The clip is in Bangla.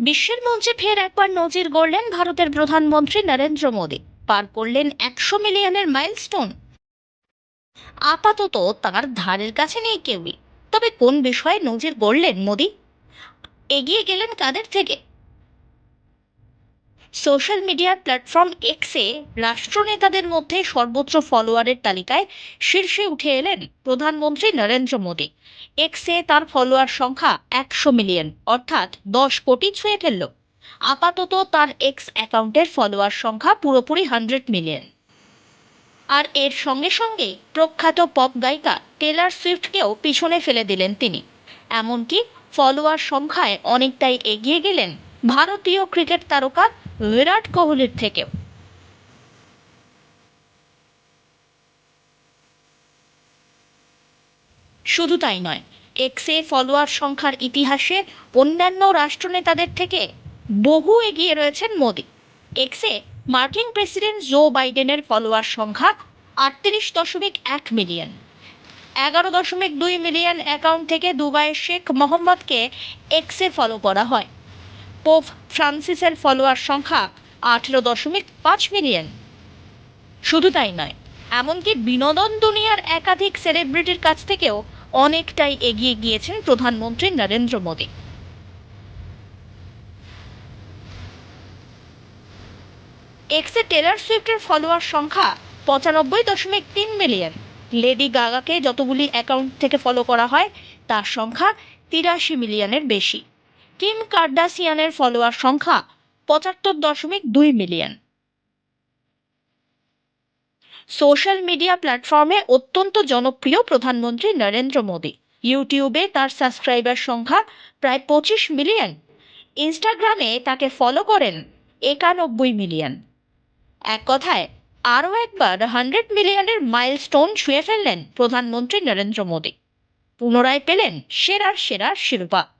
বিশ্বের মঞ্চে ফের একবার নজির গড়লেন ভারতের প্রধানমন্ত্রী নরেন্দ্র মোদী। পার করলেন একশো মিলিয়নের মাইলস্টোন। আপাতত তার ধারের কাছে নেই কেউই। তবে কোন বিষয়ে নজির গড়লেন মোদী? এগিয়ে গেলেন কাদের থেকে? সোশ্যাল মিডিয়া প্ল্যাটফর্ম এক্সে রাষ্ট্রনেতাদের মধ্যে সর্বোচ্চ ফলোয়ারের তালিকায় শীর্ষে উঠে এলেন প্রধানমন্ত্রী নরেন্দ্র মোদী। এক্সে তার ফলোয়ার সংখ্যা একশো মিলিয়ন, অর্থাৎ দশ কোটি ছুঁয়ে ফেলল আপাতত তার এক্স অ্যাকাউন্টের ফলোয়ার সংখ্যা পুরোপুরি হান্ড্রেড মিলিয়ন। আর এর সঙ্গে সঙ্গে প্রখ্যাত পপ গায়িকা টেলার সুইফটকেও পিছনে ফেলে দিলেন তিনি। এমনকি ফলোয়ার সংখ্যায় অনেকটাই এগিয়ে গেলেন ভারতীয় ক্রিকেট তারকা বিরাট কোহলির থেকেও শুধু তাই নয়, এক্সে ফলোয়ার সংখ্যার ইতিহাসে অন্যান্য রাষ্ট্রনেতাদের থেকে বহু এগিয়ে রয়েছেন মোদি। এক্সে মার্কিন প্রেসিডেন্ট জো বাইডেনের ফলোয়ার সংখ্যা আটত্রিশ দশমিক এক মিলিয়ন। এগারো দশমিক দুই মিলিয়ন অ্যাকাউন্ট থেকে দুবাইয়ের শেখ মোহাম্মদকে এক্সে ফলো করা হয়। পোপ ফ্রান্সিসের ফলোয়ার সংখ্যা আঠেরো দশমিক পাঁচ মিলিয়ন। শুধু তাই নয়, এমনকি বিনোদন দুনিয়ার একাধিক সেলিব্রিটির কাছ থেকেও অনেকটাই এগিয়ে গিয়েছেন প্রধানমন্ত্রী নরেন্দ্র মোদী। এক্সে টেলার সুইফটের ফলোয়ার সংখ্যা পঁচানব্বই দশমিক তিন মিলিয়ন। লেডি গাগাকে যতগুলি অ্যাকাউন্ট থেকে ফলো করা হয়, তার সংখ্যা তিরাশি মিলিয়নের বেশি। কিম কার্ডাসিয়ানের ফলোয়ার সংখ্যা পঁচাত্তর দশমিক দুই মিলিয়ন সোশ্যাল মিডিয়া প্ল্যাটফর্মে অত্যন্ত জনপ্রিয় প্রধানমন্ত্রী নরেন্দ্র মোদী। ইউটিউবে তার সাবস্ক্রাইবার সংখ্যা প্রায় পঁচিশ মিলিয়ন ইনস্টাগ্রামে তাকে ফলো করেন একানব্বই মিলিয়ন এক কথায়, আরও একবার হান্ড্রেড মিলিয়নের মাইলস্টোন ছুঁয়ে ফেললেন প্রধানমন্ত্রী নরেন্দ্র মোদী। পুনরায় পেলেন সেরার সেরার শিরোপা।